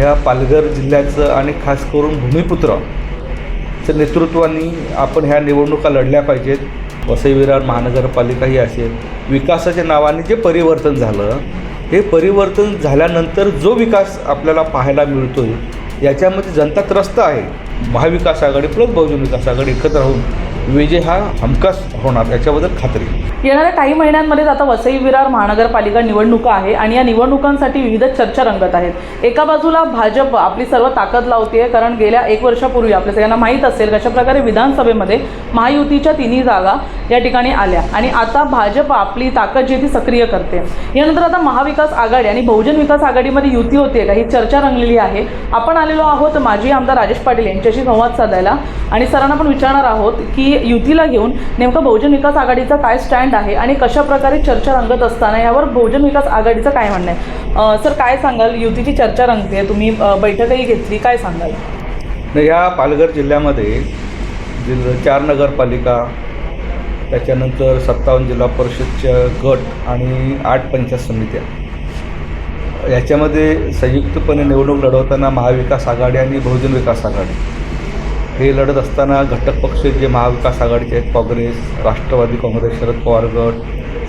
ह्या पालघर जिल्ह्याचं आणि खास करून भूमिपुत्र चं नेतृत्वाने आपण ह्या निवडणुका लढल्या पाहिजेत. वसई विरार महानगरपालिका ही असेल विकासाच्या नावाने जे परिवर्तन झालं हे परिवर्तन झाल्यानंतर जो विकास आपल्याला पाहायला मिळतो आहे याच्यामध्ये जनता त्रस्त आहे. महाविकास आघाडी प्लस बहुजन विकास आघाडी एकत्र राहून विजय हा हमखास होणार याच्याबद्दल खात्री. येणाऱ्या काही महिन्यांमध्येच आता वसई विरार महानगरपालिका निवडणुका आहे आणि या निवडणुकांसाठी विविध चर्चा रंगत आहेत. एका बाजूला भाजप आपली सर्व ताकद लावते कारण गेल्या एक वर्षापूर्वी आपल्या सगळ्यांना माहीत असेल कशाप्रकारे विधानसभेमध्ये महायुतीच्या तिन्ही जागा या ठिकाणी आल्या. आणि आता भाजप आपली ताकद जी ती सक्रिय करते. यानंतर आता महाविकास आघाडी आणि बहुजन विकास आघाडीमध्ये युती होते का? ही चर्चा रंगलेली आहे. आपण आलेलो आहोत माजी आमदार राजेश पाटील यांच्याशी संवाद साधायला. आणि सरांना पण विचारणार आहोत की युतीला घेऊन नेमका बहुजन विकास आघाडीचा काय स्टँड आहे आणि कशा प्रकारे चर्चा रंगत असताना यावर बहुजन विकास आघाडीचं काय म्हणणं आहे? सर काय सांगाल? युतीची चर्चा रंगते तुम्ही बैठकही घेतली काय सांगाल? न ह्या पालघर जिल्ह्यामध्ये जिल्हा चार नगरपालिका त्याच्यानंतर सत्तावन्न जिल्हा परिषदच्या गट आणि आठ पंचायत समित्या. याच्यामध्ये संयुक्तपणे निवडणूक लढवताना महाविकास आघाडी आणि बहुजन विकास आघाडी. हे लढत असताना घटक पक्ष जे महाविकास आघाडीचे आहेत काँग्रेस राष्ट्रवादी काँग्रेस शरद पवार गट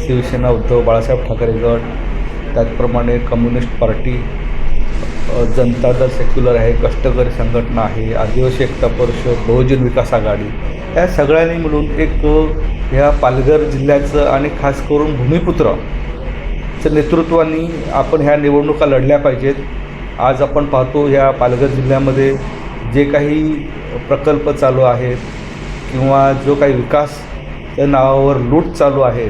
शिवसेना उद्धव बाळासाहेब ठाकरे गट त्याचप्रमाणे communist party Janata Dal secular आहे कष्टकरी संघटना आहे आदिवासी एकता परिषद बहुजन विकास आघाडी. या सगळ्यांनी मिळून एक ह्या पालघर जिल्ह्याचं आणि खास करून भूमिपुत्र नेतृत्वाने आपण ह्या निवडणुका लढल्या पाहिजेत. आज आपण पाहतो ह्या पालघर जिल्ह्यामध्ये जे काही प्रकल्प चालू आहेत किंवा जो काही विकास त्या नावावर लूट चालू आहे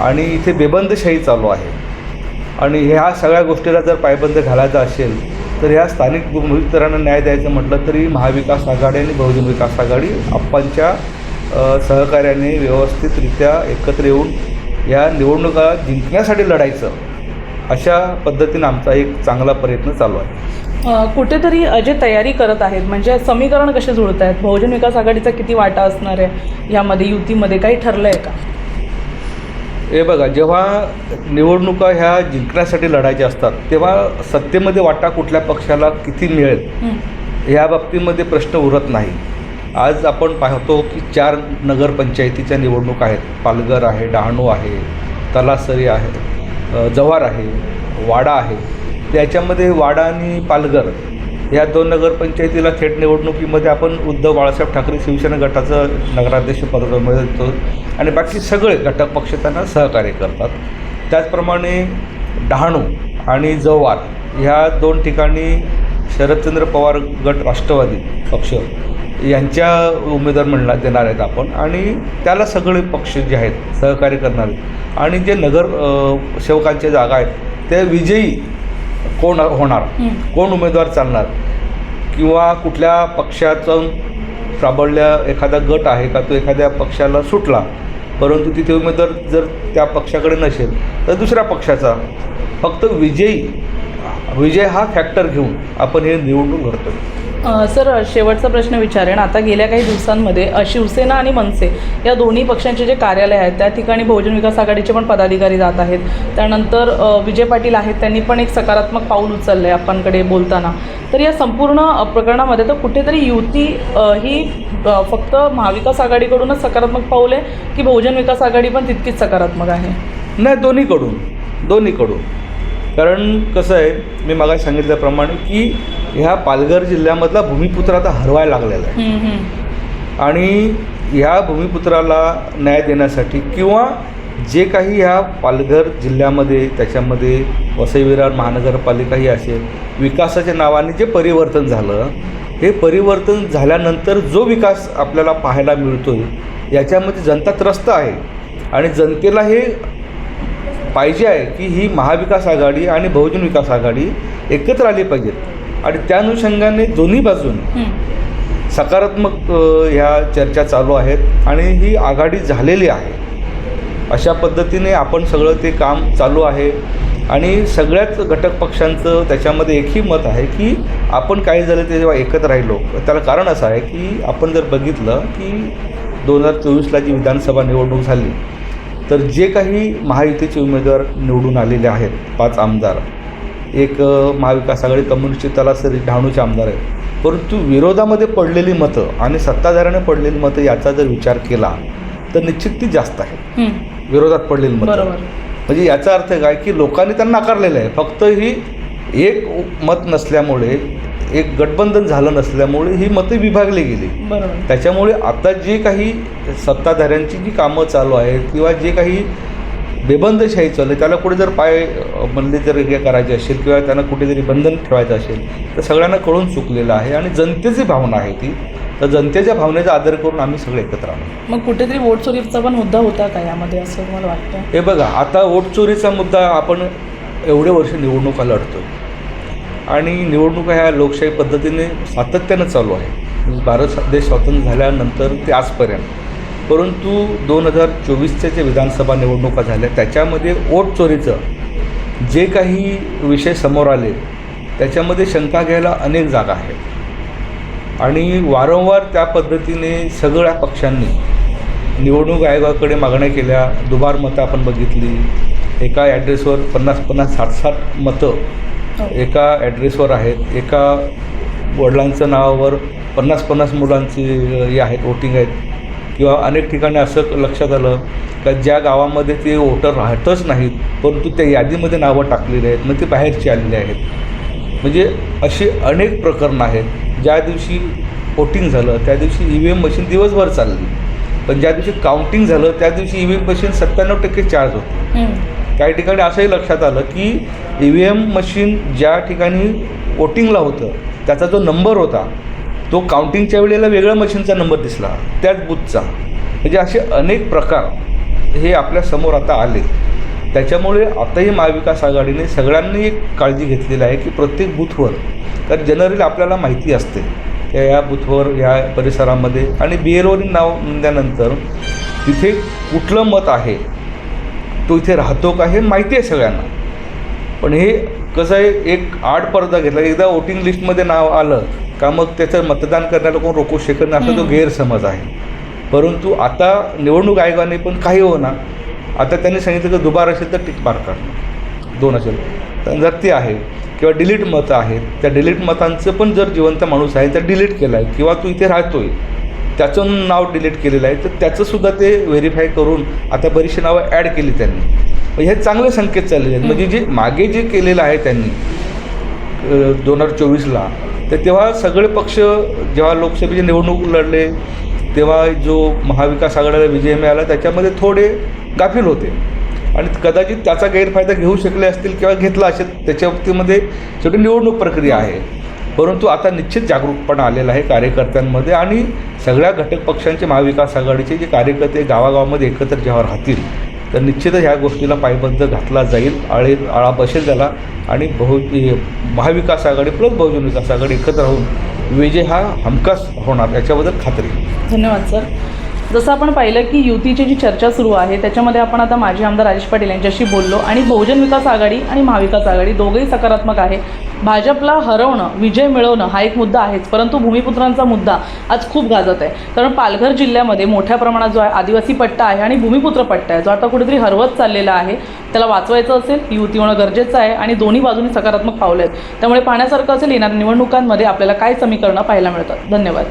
आणि इथे बेबंदशाही चालू आहे आणि ह्या सगळ्या गोष्टीला जर पायबंद घालायचा असेल तर ह्या स्थानिक भूमिपुत्रांना न्याय द्यायचं म्हटलं तरी महाविकास आघाडी आणि बहुजन विकास आघाडी आप्पांच्या सहकार्याने व्यवस्थितरित्या एकत्र येऊन या निवडणुका जिंकण्यासाठी लढायचं अशा पद्धतीनं आमचा एक चांगला प्रयत्न चालू आहे. कुठेतरी जे तयारी करत आहेत. म्हणजे समीकरण कसे जुळत आहेत? बहुजन विकास आघाडीचा किती वाटा असणार आहे? यामध्ये युतीमध्ये काही ठरलं आहे का? हे बघा जेव्हा निवडणुका ह्या जिंकण्यासाठी लढायच्या असतात तेव्हा सत्तेमध्ये वाटा कुठल्या पक्षाला किती मिळेल. ह्या बाबतीमध्ये प्रश्न उरत नाही. आज आपण पाहतो की चार नगरपंचायतीच्या निवडणूक आहेत. पालघर आहे डहाणू आहे तलासरी आहे जव्हार आहे वाडा आहे. त्याच्यामध्ये वाडा आणि पालघर या दोन नगरपंचायतीला थेट निवडणुकीमध्ये आपण उद्धव बाळासाहेब ठाकरे शिवसेना गटाचं नगराध्यक्ष पदामध्ये देतो आणि बाकी सगळे घटक पक्ष त्यांना सहकार्य करतात. त्याचप्रमाणे डहाणू आणि जव्हार ह्या दोन ठिकाणी शरदचंद्र पवार गट राष्ट्रवादी पक्ष यांच्या उमेदवार म्हणणार देणार आहेत आपण. आणि त्याला सगळे पक्ष जे आहेत सहकार्य करणार. आहेत आणि जे नगर सेवकांच्या जागा आहेत त्या विजयी कोण होणार. कोण उमेदवार चालणार? किंवा कुठल्या पक्षाचं प्राबल्य एखादा गट आहे का? तो एखाद्या पक्षाला सुटला परंतु तिथे उमेदवार जर त्या पक्षाकडे नसेल तर दुसऱ्या पक्षाचा. फक्त विजयी विजय हा फॅक्टर घेऊन आपण हे निवडणूक घडतो सर शेवटचा प्रश्न विचारेन. आता गेल्या काही दिवसांमध्ये शिवसेना आणि मनसे या दोन्ही पक्षांचे जे कार्यालय आहेत त्या ठिकाणी बहुजन विकास आघाडीचे पण पदाधिकारी जात आहेत. त्यानंतर विजय पाटील आहेत त्यांनी पण एक सकारात्मक पाऊल उचललं आहे आपणकडे बोलताना. तर या संपूर्ण प्रकरणामध्ये तर कुठेतरी युती ही फक्त महाविकास आघाडीकडूनच सकारात्मक पाऊल आहे की बहुजन विकास आघाडी पण तितकीच सकारात्मक आहे? नाही दोन्हीकडून. दोन्हीकडून. कारण कसं आहे मी मागाशी सांगितल्याप्रमाणे की ह्या पालघर जिल्ह्यामधला भूमिपुत्र आता हरवायला लागलेला आहे. आणि ह्या भूमिपुत्राला न्याय देण्यासाठी किंवा जे काही ह्या पालघर जिल्ह्यामध्ये त्याच्यामध्ये वसई विरार महानगरपालिका ही असेल विकासाच्या नावाने जे परिवर्तन झालं हे परिवर्तन झाल्यानंतर जो विकास आपल्याला पाहायला मिळतो आहे याच्यामध्ये जनता त्रस्त आहे. आणि जनतेला हे पाहिजे आहे की ही महाविकास आघाडी आणि बहुजन विकास आघाडी एकत्र आली पाहिजेत. आणि त्या अनुषंगाने दोन्ही बाजूने. सकारात्मक ह्या चर्चा चालू आहेत आणि ही आघाडी झालेली आहे अशा पद्धतीने आपण सगळं ते काम चालू आहे आणि सगळ्याच घटक पक्षांचं त्याच्यामध्ये एकही मत आहे की आपण काही झालं ते जेव्हा एकत्र राहिलो त्याला कारण असं आहे की आपण जर बघितलं की दोन हजार चोवीसला जी विधानसभा निवडणूक झाली तर जे काही महायुतीचे उमेदवार निवडून आलेले आहेत पाच आमदार एक महाविकास आघाडी कम्युनिस्टचे तलासरी डहाणूचे आमदार आहेत. परंतु विरोधामध्ये पडलेली मतं आणि सत्ताधाऱ्याने पडलेली मतं याचा जर विचार केला तर निश्चित ती जास्त आहे विरोधात पडलेली मतं. बरोबर. म्हणजे याचा अर्थ काय की लोकांनी त्यांना नाकारलेलं आहे. फक्त ही एक मत नसल्यामुळे एक गठबंधन झालं नसल्यामुळे ही मतं विभागली गेली. त्याच्यामुळे आता जे काही सत्ताधाऱ्यांची जी कामं चालू आहेत किंवा जे काही बेबंदशाही चालू आहे त्याला कुठे जर पाय म्हणले जर हे करायचे असेल किंवा त्यांना कुठेतरी बंधन ठेवायचं असेल तर सगळ्यांना कळून चुकलेलं आहे आणि जनतेची भावना आहे ती. तर जनतेच्या भावनेचा आदर करून आम्ही सगळे एकत्र आलो मग कुठेतरी वोट चोरीचा पण मुद्दा होता का यामध्ये असं तुम्हाला वाटतं? हे बघा आता वोट चोरीचा मुद्दा आपण एवढे वर्ष निवडणुका लढतो आणि निवडणुका ह्या लोकशाही पद्धतीने सातत्यानं चालू आहे. भारत देश स्वतंत्र झाल्यानंतर ते आजपर्यंत. परंतु दोन हजार चोवीसच्या जे विधानसभा निवडणुका झाल्या त्याच्यामध्ये वोट चोरीचं जे काही विषय समोर आले त्याच्यामध्ये शंका घ्यायला अनेक जागा आहेत. आणि वारंवार त्या पद्धतीने सगळ्या पक्षांनी निवडणूक आयोगाकडे मागण्या केल्या. दुबार मतं आपण बघितली. एका ॲड्रेसवर पन्नास पन्नास साठ साठ मतं एका ॲड्रेसवर आहेत. एका वडिलांचं नावावर पन्नास पन्नास मुलांची हे आहेत वोटिंग आहेत. किंवा अनेक ठिकाणी असं लक्षात आलं का ज्या गावामध्ये ते वोटर राहतच नाहीत परंतु त्या यादीमध्ये नावं टाकलेली आहेत मग ते बाहेरची आलेली आहेत. म्हणजे अशी अनेक प्रकरणं आहेत. ज्या दिवशी वोटिंग झालं त्या दिवशी ई व्ही एम मशीन दिवसभर चालली. पण ज्या दिवशी काउंटिंग झालं त्या दिवशी ई व्ही एम मशीन सत्त्याण्णव टक्के चार्ज होती. काही ठिकाणी असंही लक्षात आलं की ई व्ही एम मशीन ज्या ठिकाणी वोटिंगला होतं त्याचा जो नंबर होता तो काउंटिंगच्या वेळेला वेगळ्या मशीनचा नंबर दिसला. त्याच बूथचा म्हणजे असे अनेक प्रकार हे आपल्यासमोर आता आले. त्याच्यामुळे आताही महाविकास आघाडीने सगळ्यांनी एक काळजी घेतलेली आहे की प्रत्येक बूथवर तर जनरली आपल्याला माहिती असते. त्या या बूथवर या परिसरामध्ये आणि बी नाव नोंदल्यानंतर तिथे कुठलं मत आहे तो इथे राहतो का हे माहिती आहे सगळ्यांना. पण हे कसं आहे एक आड पडदा घेतला. एकदा वोटिंग लिस्टमध्ये नाव आलं का मग त्याचं मतदान करण्याला कोण रोखू शकत नाही असा तो. गैरसमज आहे. परंतु आता निवडणूक आयोगाने पण काही होणार आता त्यांनी सांगितलं की दुबार असेल तर टिक मार्क काढणं दोन असेल. तर जर ते आहे किंवा डिलीट मतं आहेत त्या डिलीट मतांचं पण जर जिवंत माणूस आहे तर डिलीट केलं आहे किंवा तू इथे राहतोय त्याचं नाव डिलीट केलेलं आहे तर त्याचंसुद्धा ते व्हेरीफाय करून आता बरीचशी नावं ॲड केली त्यांनी. हे चांगले संकेत चाललेले आहेत. म्हणजे जे मागे जे केलेलं आहे त्यांनी दोन हजार चोवीसला. तर तेव्हा सगळे पक्ष जेव्हा लोकसभेची निवडणूक लढले तेव्हा जो महाविकास आघाडीला विजय मिळाला त्याच्यामध्ये थोडे गाफील होते. आणि कदाचित त्याचा गैरफायदा घेऊ शकले असतील किंवा घेतला असेल त्याच्या बाबतीमध्ये शेवटी निवडणूक प्रक्रिया आहे. परंतु आता निश्चित जागरूकपणा आलेला आहे कार्यकर्त्यांमध्ये आणि सगळ्या घटक पक्षांचे महाविकास आघाडीचे जे कार्यकर्ते गावागावामध्ये एकत्र जेव्हा राहतील तर निश्चितच ह्या गोष्टीला पायबंद घातला जाईल. आळे आळा बसेल त्याला. आणि बहु महाविकास आघाडी प्लस बहुजन विकास आघाडी एकत्र राहून विजय हा हमखास होणार याच्याबद्दल खात्री. धन्यवाद सर. जसं आपण पाहिलं की युतीची जी चर्चा सुरू आहे त्याच्यामध्ये आपण आता माजी आमदार राजेश पाटील यांच्याशी बोललो. आणि बहुजन विकास आघाडी आणि महाविकास आघाडी दोघंही सकारात्मक आहे. भाजपला हरवणं विजय मिळवणं हा एक मुद्दा आहेच परंतु भूमिपुत्रांचा मुद्दा आज खूप गाजत आहे. कारण पालघर जिल्ह्यामध्ये मोठ्या प्रमाणात जो आहे आदिवासी पट्टा आहे आणि भूमिपुत्र पट्टा आहे जो आता कुठेतरी हरवत चाललेला आहे. त्याला वाचवायचं असेल युती होणं गरजेचं आहे आणि दोन्ही बाजूनी सकारात्मक पावलं आहेत. त्यामुळे पाहण्यासारखं असेल येणाऱ्या निवडणुकांमध्ये आपल्याला काय समीकरणं पाहायला मिळतात. धन्यवाद.